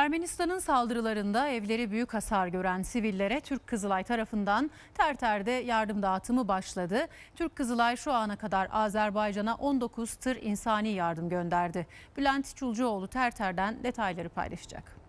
Ermenistan'ın saldırılarında evleri büyük hasar gören sivillere Türk Kızılay tarafından Terter'de yardım dağıtımı başladı. Türk Kızılay şu ana kadar Azerbaycan'a 19 tır insani yardım gönderdi. Bülent Çulcuoğlu Terter'den detayları paylaşacak.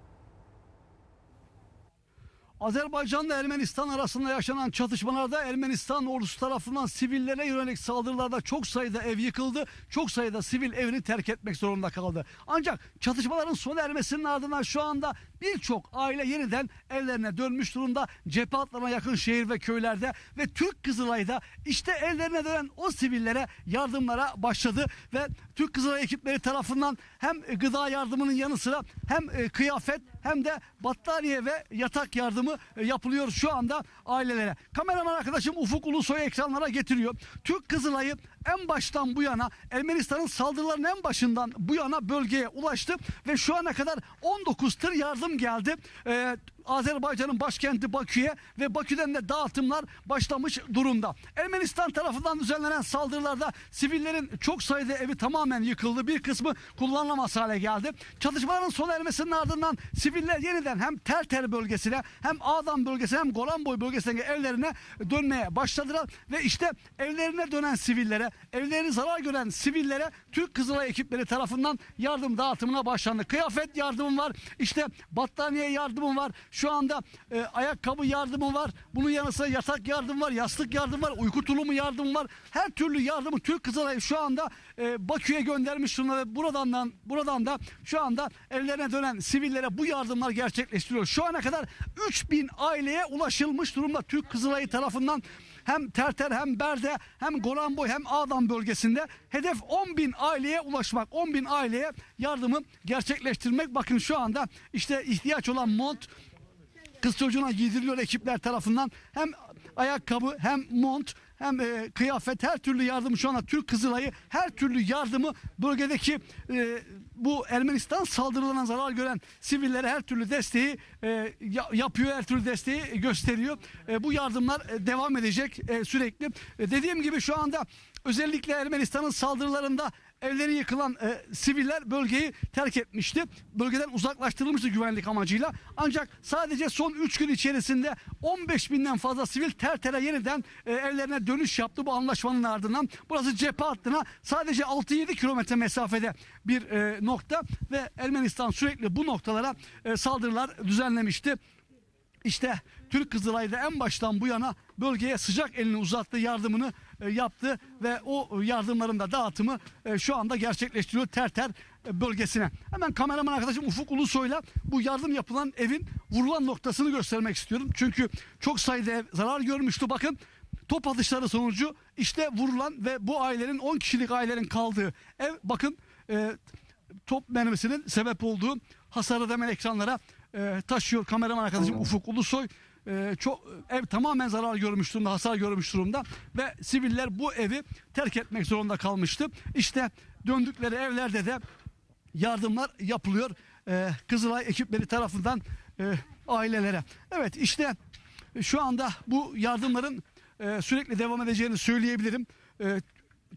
Azerbaycan ile Ermenistan arasında yaşanan çatışmalarda Ermenistan ordusu tarafından sivillere yönelik saldırılarda çok sayıda ev yıkıldı. Çok sayıda sivil evini terk etmek zorunda kaldı. Ancak çatışmaların sona ermesinin ardından şu anda birçok aile yeniden evlerine dönmüş durumda. Cephe hatlarına yakın şehir ve köylerde ve Türk Kızılay'ı da işte evlerine dönen o sivillere yardımlara başladı ve Türk Kızılay ekipleri tarafından hem gıda yardımının yanı sıra hem e, kıyafet hem de battaniye ve yatak yardımı e, yapılıyor şu anda ailelere. Kameraman arkadaşım Ufuk Ulusoy ekranlara getiriyor. Türk Kızılay'ı en baştan bu yana Ermenistan'ın saldırılarının en başından bu yana bölgeye ulaştı ve şu ana kadar 19 tır yardım geldi. Ee, Azerbaycan'ın başkenti Bakü'ye ve Bakü'den de dağıtımlar başlamış durumda. Ermenistan tarafından düzenlenen saldırılarda sivillerin çok sayıda evi tamamen yıkıldı. Bir kısmı kullanılamaz hale geldi. Çatışmaların sona ermesinin ardından siviller yeniden hem Terter bölgesine hem Ağdam bölgesine hem Golanboy bölgesine evlerine dönmeye başladılar ve işte evlerine dönen sivillere, evlerini zarar gören sivillere Türk Kızılay ekipleri tarafından yardım dağıtımına başlandı. Kıyafet yardımı var, işte battaniye yardımı var, şu anda e, ayakkabı yardımı var, bunun yanı sıra yatak yardım var, yastık yardım var, uyku tulumu yardım var. Her türlü yardımı Türk Kızılay şu anda e, Bakü'ye göndermiş ve buradan da, buradan da şu anda evlerine dönen sivillere bu yardımlar gerçekleştiriyor. Şu ana kadar 3000 aileye ulaşılmış durumda Türk Kızılayı tarafından hem Terter hem Berde hem Goranboy hem Ağdam bölgesinde hedef 10 bin aileye ulaşmak 10 bin aileye yardımı gerçekleştirmek bakın şu anda işte ihtiyaç olan mont kız çocuğuna giydiriliyor ekipler tarafından hem ayakkabı hem mont hem e, kıyafet her türlü yardım şu anda Türk Kızılay'ı her türlü yardımı bölgedeki e, bu Ermenistan saldırılarına zarar gören sivillere her türlü desteği e, ya- yapıyor her türlü desteği gösteriyor. E, bu yardımlar e, devam edecek e, sürekli. E, dediğim gibi şu anda özellikle Ermenistan'ın saldırılarında evleri yıkılan e, siviller bölgeyi terk etmişti. Bölgeden uzaklaştırılmıştı güvenlik amacıyla. Ancak sadece son 3 gün içerisinde 15 binden fazla sivil Terter'e yeniden e, evlerine dönüş yaptı bu anlaşmanın ardından. Burası cephe hattına sadece 6-7 kilometre mesafede bir e, nokta ve Ermenistan sürekli bu noktalara e, saldırılar düzenlemişti. İşte Türk Kızılay'da en baştan bu yana bölgeye sıcak elini uzattı, yardımını yaptı ve o yardımların da dağıtımı e, şu anda gerçekleştiriyor Terter e, bölgesine. Hemen kameraman arkadaşım Ufuk Ulusoy'la bu yardım yapılan evin vurulan noktasını göstermek istiyorum. Çünkü çok sayıda ev zarar görmüştü. Bakın top atışları sonucu işte vurulan ve bu ailenin 10 kişilik ailenin kaldığı ev bakın e, top mermisinin sebep olduğu hasarı da hemen ekranlara e, taşıyor kameraman arkadaşım Ufuk Ulusoy. E, çok ev tamamen zarar görmüş durumda, hasar görmüş durumda ve siviller bu evi terk etmek zorunda kalmıştı. İşte döndükleri evlerde de yardımlar yapılıyor e, Kızılay ekipleri tarafından e, ailelere. Evet işte şu anda bu yardımların e, sürekli devam edeceğini söyleyebilirim. E,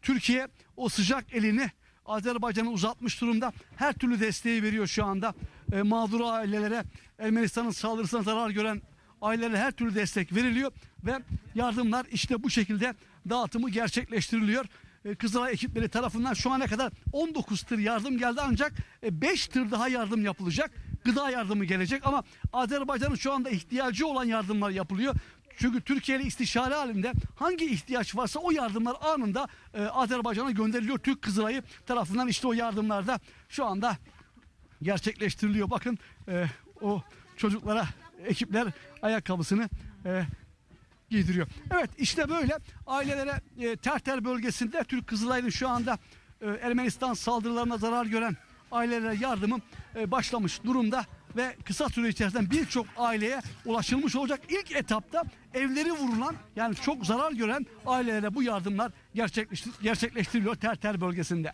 Türkiye o sıcak elini Azerbaycan'a uzatmış durumda. Her türlü desteği veriyor şu anda. E, mağdur ailelere, Ermenistan'ın saldırısına zarar gören ailelere her türlü destek veriliyor ve yardımlar işte bu şekilde dağıtımı gerçekleştiriliyor. E, Kızılay ekipleri tarafından şu ana kadar 19 tır yardım geldi ancak 5 tır daha yardım yapılacak. Gıda yardımı gelecek ama Azerbaycan'ın şu anda ihtiyacı olan yardımlar yapılıyor. Çünkü Türkiye ile istişare halinde hangi ihtiyaç varsa o yardımlar anında e, Azerbaycan'a gönderiliyor. Türk Kızılay'ı tarafından işte o yardımlar da şu anda gerçekleştiriliyor. Bakın e, o çocuklara ekipler ayakkabısını e, giydiriyor. Evet işte böyle ailelere e, Terter bölgesinde Türk Kızılay'ın şu anda e, Ermenistan saldırılarına zarar gören ailelere yardımı e, başlamış durumda ve kısa süre içerisinde birçok aileye ulaşılmış olacak. İlk etapta evleri vurulan yani çok zarar gören ailelere bu yardımlar gerçekleştir- gerçekleştiriliyor Terter bölgesinde.